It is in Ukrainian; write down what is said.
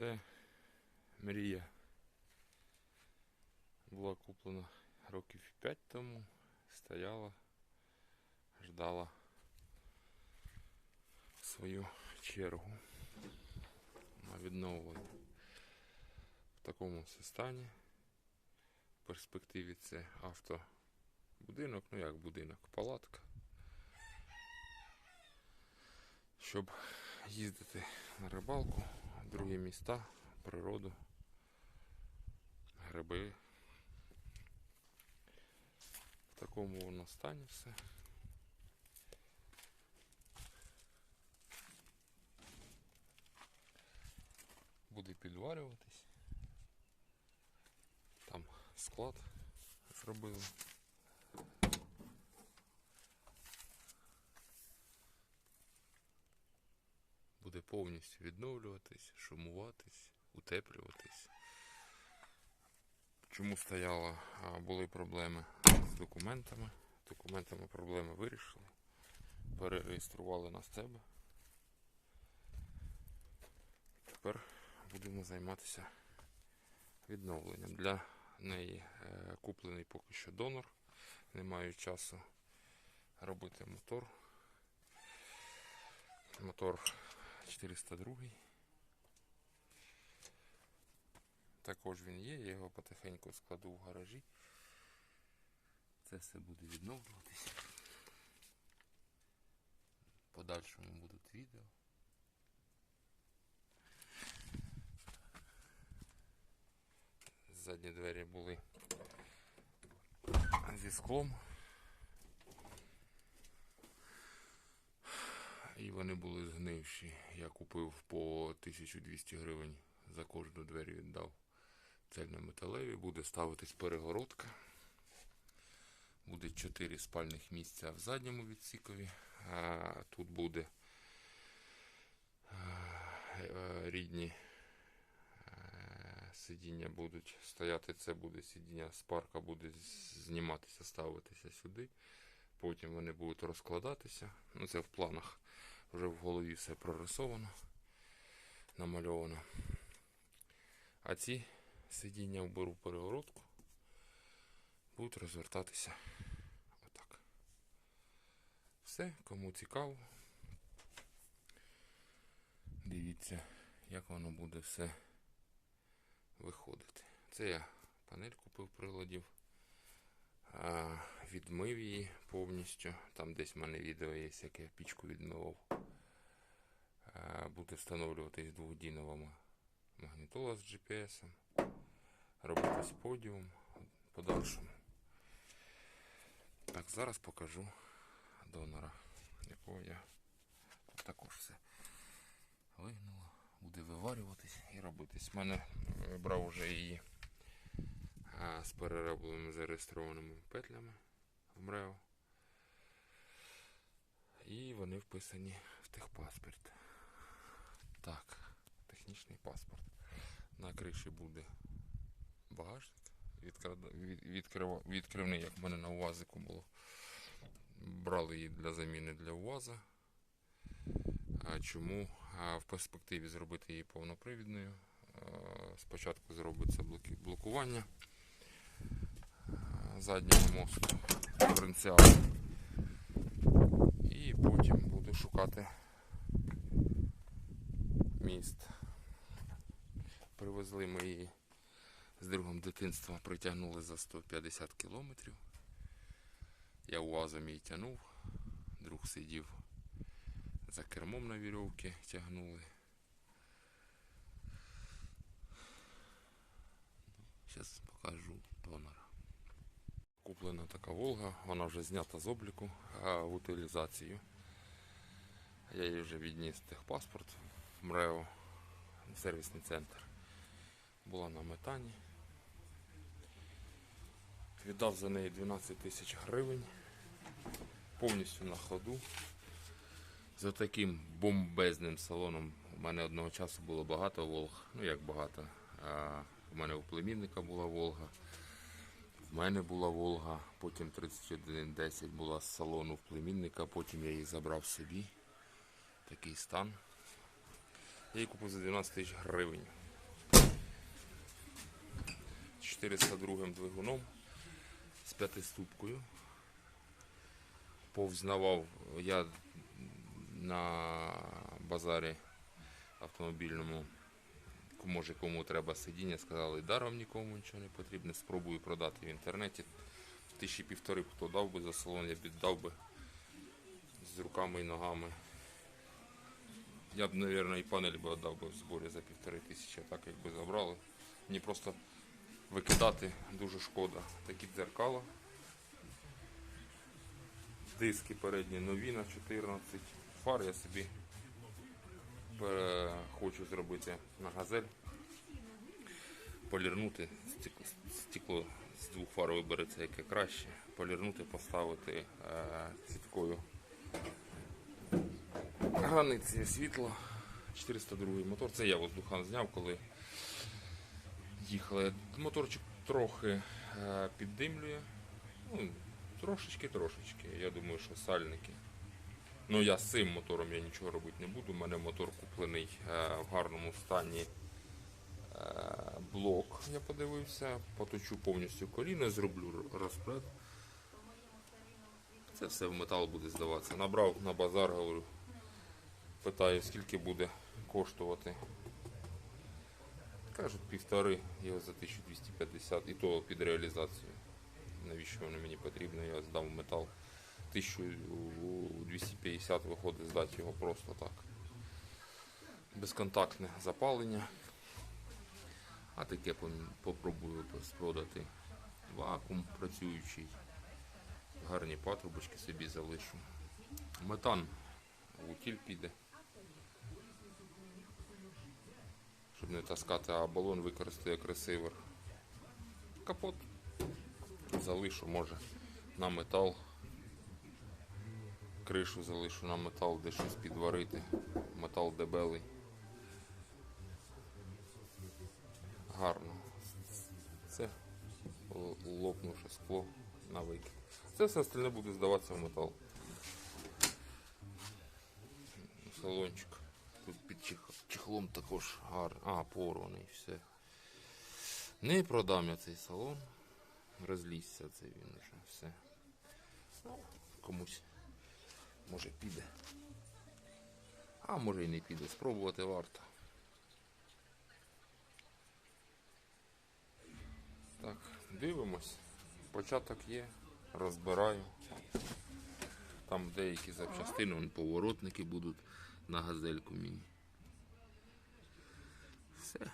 Це мрія. Була куплена років 5 тому. Стояла, ждала свою чергу на відновлення. В такому стані. В перспективі це автобудинок, ну як будинок, палатка. Щоб їздити на рибалку, другі міста, природу, гриби. В такому воно стані все. Буде підварюватись. Там склад зробили. Буде повністю відновлюватись, шумуватись, утеплюватись. Чому стояла, а, були проблеми з документами. Документами проблеми вирішили. Перереєстрували на себе. Тепер будемо займатися відновленням. Для неї е, куплений поки що донор. Не маю часу робити мотор. Мотор 402. Також він є, я його потихеньку складу в гаражі. Це все буде відновлюватись. Подальшому будуть відео. Задні двері були зі склом. І вони були згнивші. Я купив по 1200 гривень за кожну двері віддав. Цельнометалеві. Буде ставитись перегородка. Буде 4 спальних місця в задньому відсікові. А тут буде е, рідні е, сидіння будуть стояти. Це буде сидіння з парка, буде зніматися, ставитися сюди. Потім вони будуть розкладатися. Ну, це в планах. Вже в голові все прорисовано, намальовано. А ці сидіння вберу перегородку. Будуть розвертатися отак. Все, кому цікаво. Дивіться, як воно буде все виходити. Це я панель купив приладів. Відмив її повністю. Там десь в мене відео є, як я пічку відмивав. А, буде встановлюватись двохдінова магнітола з GPS. Робитись подіум подальшому. Так, зараз покажу донора, якого я тут також все вигнуло. Буде виварюватись і робитись. У мене е, брав вже її а, з переробленими зареєстрованими петлями в МРЕО. І вони вписані в техпаспорт. Так, технічний паспорт. На криші буде багажник. Відкрада- від- відкрива- відкривний, як в мене на УАЗику було. Брали її для заміни для УАЗа. А чому? А в перспективі зробити її повнопривідною. Спочатку зробиться блокування заднього мосту диференціалу. І потім буду шукати міст. Привезли ми її з другом дитинства, притягнули за 150 кілометрів. Я УАЗом її тягнув, друг сидів за кермом на вірьовці, тягнули. Зараз покажу донора. Куплена така Волга, вона вже знята з обліку в утилізацію. Я її вже відніс техпаспорт МРЕО, сервісний центр. Була на метані. Віддав за неї 12 тисяч гривень. Повністю на ходу. За таким бомбезним салоном. У мене одного часу було багато Волг. Ну як багато. А, у мене у племінника була Волга. В мене була Волга, потім 3110 була з салону в племінника, потім я її забрав собі. Такий стан. Я її купив за 12 тисяч гривень. 402 двигуном з п'ятиступкою. Повзнавав я на базарі автомобільному, може кому треба сидіння, сказали, даром нікому нічого не потрібно, спробую продати в інтернеті. Тисячі півтори хто дав би за салон, я віддав би з руками і ногами. Я б, мабуть, і панель би віддав би в зборі за півтори тисячі, так якби забрали. Мені просто викидати дуже шкода. Такі дзеркала. Диски передні нові на 14. Фар я собі хочу зробити на газель. Полірнути стекло, з двох фар вибереться яке краще. Полірнути, поставити е, сіткою границі світла. 402 мотор. Це я воздухан зняв, коли їхали. Моторчик трохи е, піддимлює. Ну, трошечки-трошечки. Я думаю, що сальники. Ну, я з цим мотором я нічого робити не буду. У мене мотор куплений е, в гарному стані. Е, блок, я подивився, поточу повністю коліно, зроблю р- розплет. Це все в метал буде здаватися. Набрав на базар, говорю, питаю, скільки буде коштувати. Кажуть, півтори, його за 1250 і то під реалізацію. Навіщо воно мені потрібно? Я здав метал 1250 виходить здати його просто так. Безконтактне запалення. А таке попробую продати вакуум працюючий. Гарні патрубочки собі залишу. Метан в утіль піде. Щоб не таскати, а балон використаю як ресивер. Капот залишу, може, на метал. Кришу залишу на метал, де щось підварити. Метал дебелий. Гарно. Це л- лопнувше скло на викид. Це все остальне буде здаватися в метал. Салончик. Тут під чех- чехлом також гарно. А, порваний, все. Не продам я цей салон. Розлізся це він вже все. Ну, комусь може піде. А може і не піде. Спробувати варто. Так, дивимось. Початок є, розбираю. Там деякі запчастини, вон, поворотники будуть на газельку мені. Все.